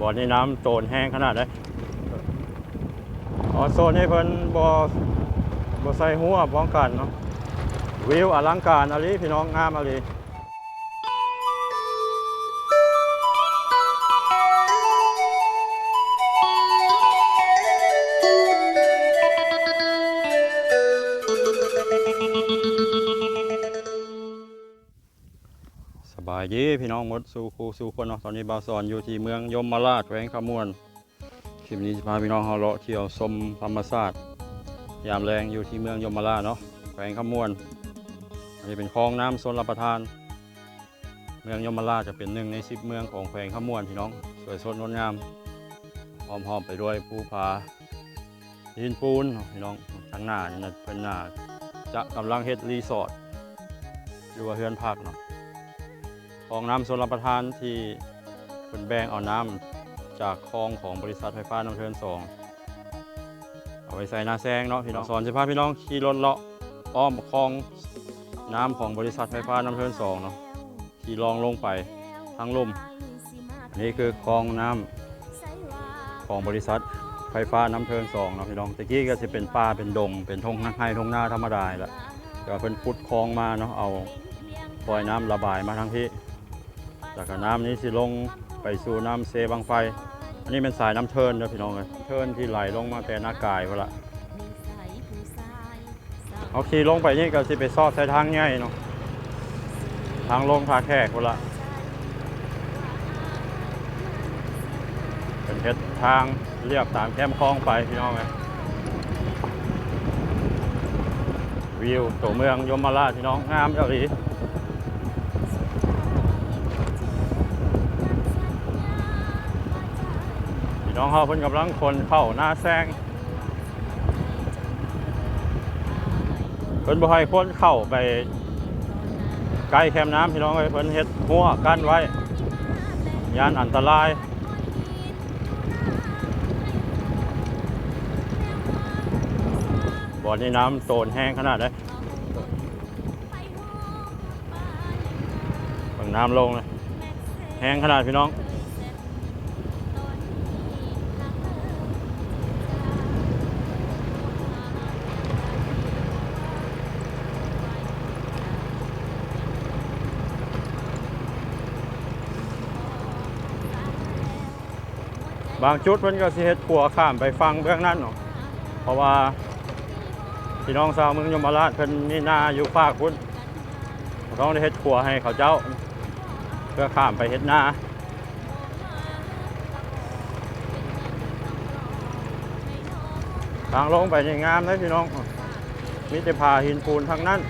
บ่อนี้น้ำโซนแห้งขนาดไหนอ๋อโซนนี้เพิ่นบ่บ่ใส่หัวป้องกันเนาะวิวอลังการอะไรพี่น้องงามอะไรายดีพี่น้องหมดสู่ครูสู่คนเนาะตอนนี้บาสอนอยู่ที่เมืองยมราชแขวงขมวนคลิปนี้จะพาพี่น้องเฮาเลาะเที่ยวชมธรรมชาติยามแรงอยู่ที่เมืองยมราชเนาะแขวงขมวนอันนี้เป็นคลองน้ำโซนรับประทาน เมืองยมราชจะเป็นหนึ่งในสิบเมืองของแขวงขมวนพี่น้องสวยสดงดงามพร้อมๆไปด้วยภูผาหินปูนพี่น้องทางหน้านี่นะเป็นหน้าจะกำลังเฮ็ดรีสอร์ทหรือว่าเฮือนพักเนาะ คลองน้ำโซนรับประทานที่เป็นแบงเอาน้ำจากคลองของบริษัทไฟฟ้าน้ำเทินสองเอาไปใส่นาแซงเนาะพี่น้องสอนจะพาพี่น้องขี่รถเลาะอ้อมคลองน้ำของบริษัทไฟฟ้าน้ำเทินสองเนาะที่รองลงไปทางลุ่มอันนี้คือคลองน้ำของบริษัทไฟฟ้าน้ำเทินสองเนาะพี่น้องตะกี้ก็จะเป็นป่าเป็นดง เป็นทงนาไฮทงหน้าธรรมดาแหละแต่ว่าเพิ่นขุดคลองมาเนาะเอาปล่อยน้ำระบายมาทางที่ จากน้ำนี้สิลงไปสู่น้ำเซบางไฟ อันนี้เป็นสายน้ำเทินนะพี่น้องเลยเทินที่ไหลลงมาแต่หน้ากายเวละเอาขี่ลงไปนี่ก็สิไปซอดใส่ทางง่ายเนาะทางลงทาแขกคนละเป็นเฮ็ดทางเรียบตามแคมคลองไปพี่น้องไงวิวตัวเมืองยมราชพี่น้องงามเจ้าหลี น้องเขาเพิ่นกำลังคนเข้าหน้าแซงเพิ่นบ่ให้คนเข้าไปใกล้แคมน้ำพี่น้องเอ้ยเพิ่นเฮ็ดหัวกั้นไว้ยานอันตรายบ่อนี้น้ำโตนแห้งขนาดไหนฝั่งน้ำลงเลยแห้งขนาดพี่น้อง บางจุดมันก็สิเฮ็ดขัวข้ามไปฟังเบื้องนั้นเนาะเพราะว่าพี่น้องชาวเมืองยมราชเพิ่นมีนาอยู่ฝากพุ่นต้องได้เฮ็ดขัวให้เขาเจ้า เพื่อข้ามไปเฮ็ดนาทางลงไปนี่งามเลยพี่น้อง มีแต่ผาหินปูนทั้งนั้น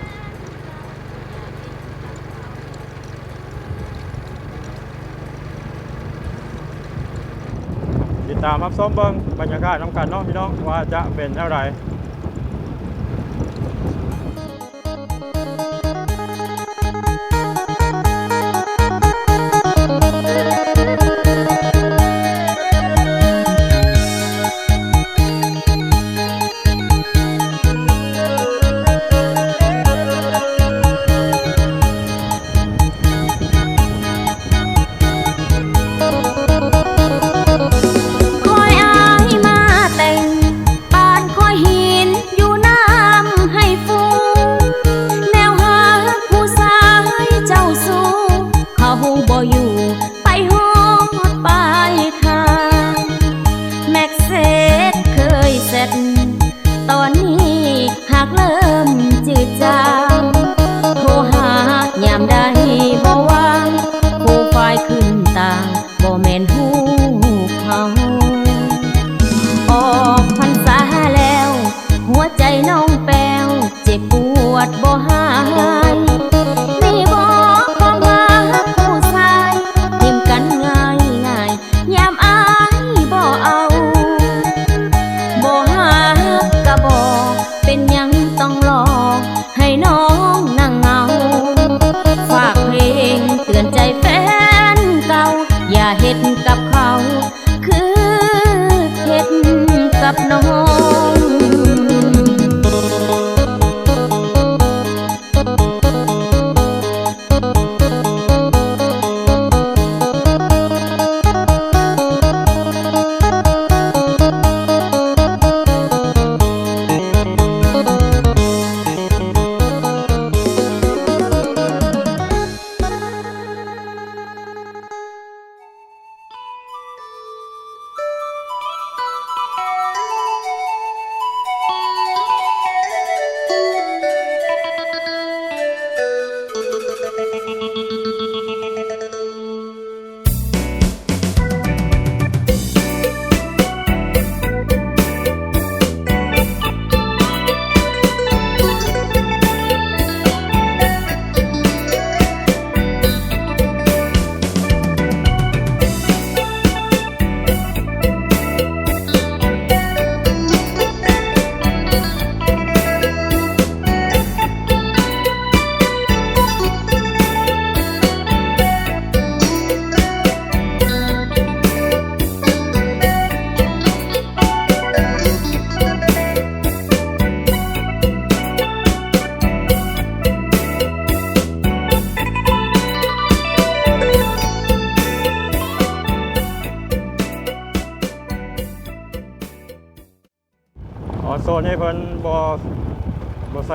ติดตามรับชมเบิ้งบรรยากาศน้ำกันเนาะพี่น้องว่าจะเป็นเท่าไหร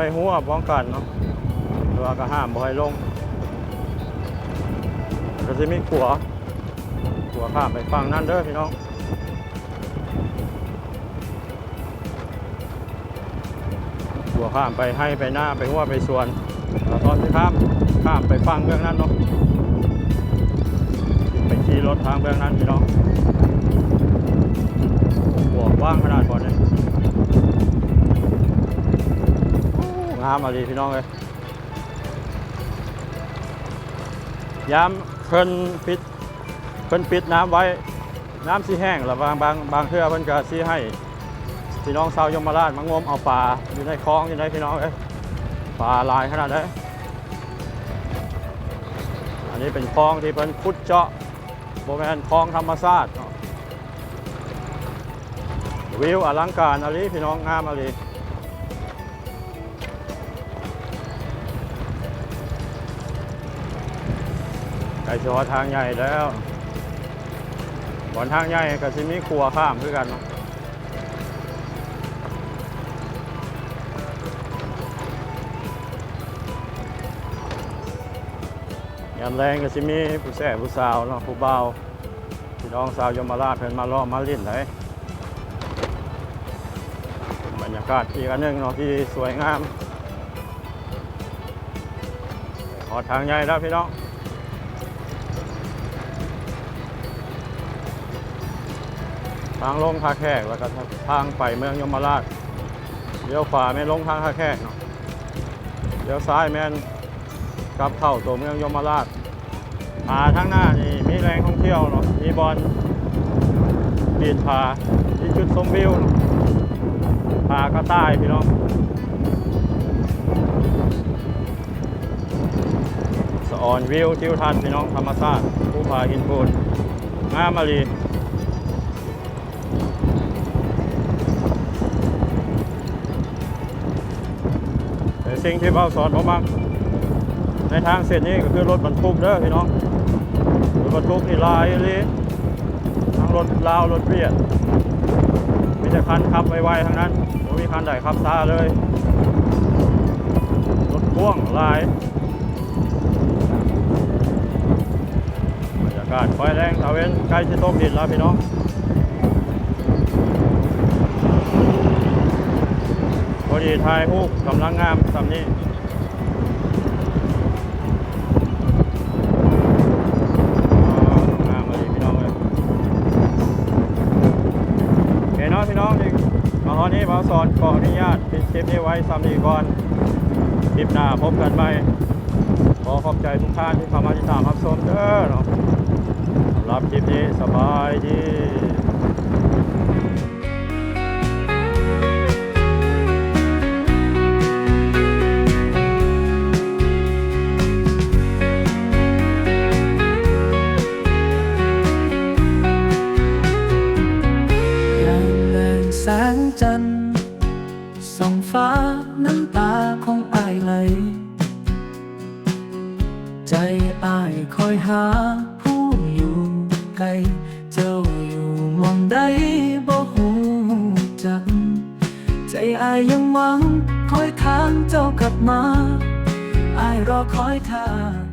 บ่ใส่หัวป้องกันเนาะหรือว่าก็ห้ามบ่ให้ลง ก็จะมีขัวขัวข้ามไปฝั่งนั้นเด้อพี่น้องขัวข้ามไปให้ไปหน้าไปหัวไปสวนแล้วตอนที่ข้ามข้ามไปฝั่งเบื้องนั้นเนาะไปขี่รถทางเบื้องนั้นพี่น้องขัวว่างขนาดก่อนเลย งามมาดีพี่น้องเลยยามเพิ่นปิดเพิ่นปิดน้ำไว้น้ำสิแห้งแล้วบางบางบางเทื่อเพิ่นก็สิให้พี่น้องชาวยมราชมางมเอาปลาอยู่ในคลองอยู่ในพี่น้องเอ้ยปลาลายขนาดไหนอันนี้เป็นคลองที่เพิ่นขุดเจาะโบแมนคลองธรรมชาติวิวอลังการอะไรพี่น้องงามอะไร ไก่ชอทางใหญ่แล้วบอนทางใหญ่ก็สิมีครัวข้ามคือกันเนาะยามแรงก็สิมีผู้แส่ผู้สาวเนาะผู้เบาพี่น้องสาวยมราชเพิ่นมาล้อมาลิ้นเลยบรรยากาศอีกอันหนึงเนาะที่สวยงามขอทางใหญ่แล้วพี่น้อง ทางลงท่าแขกแล้วก็ทางไปเมืองยมราชเลี้ยวขวาแม่นลงทางท่าแขกเนาะเลี้ยวซ้ายแม่นกลับเข้าตัวเมืองยมราชผาทางหน้านี่มีแรงท่องเที่ยวเนาะมีบอลปีนผาที่จุดชมวิวผากระต่ายพี่น้องสะออนวิวทิวทัศน์พี่น้องธรรมชาติภูผาหินปูนงามมาลี สิ่งที่เบาสอนผมมากในทางเส้นนี้ก็คือรถบรรทุกเด้อพี่น้องรถบรรทุกนี่ลายเลยทั้งรถลาวรถเวียดมีแต่คันขับไวๆทั้งนั้นไม่มีคันใดขับช้าเลย รถพ่วงลายบรรยากาศคอยแรงตะเวนใกล้ที่ต้มดินแล้วพี่น้อง อดีทายฮูกกำลังงามสำนี้มาดีพี่น้องเลยเคเนาะพี่น้องนี่มาฮอนี้มาสอนขออนุญาตปิดคลิปนี้ไว้สำนี้ก่อนคลิปหน้าพบกันใหม่ขอขอบใจทุกท่านที่เข้ามาติดตามรับชมเด้อสำหรับคลิปนี้สบายดี คอยหาผู้อยู่ไกลเจ้าอยู่มองใดบ่หูจัก ใจอายยังหวังคอยทางเจ้ากลับมาอายรอคอยทาง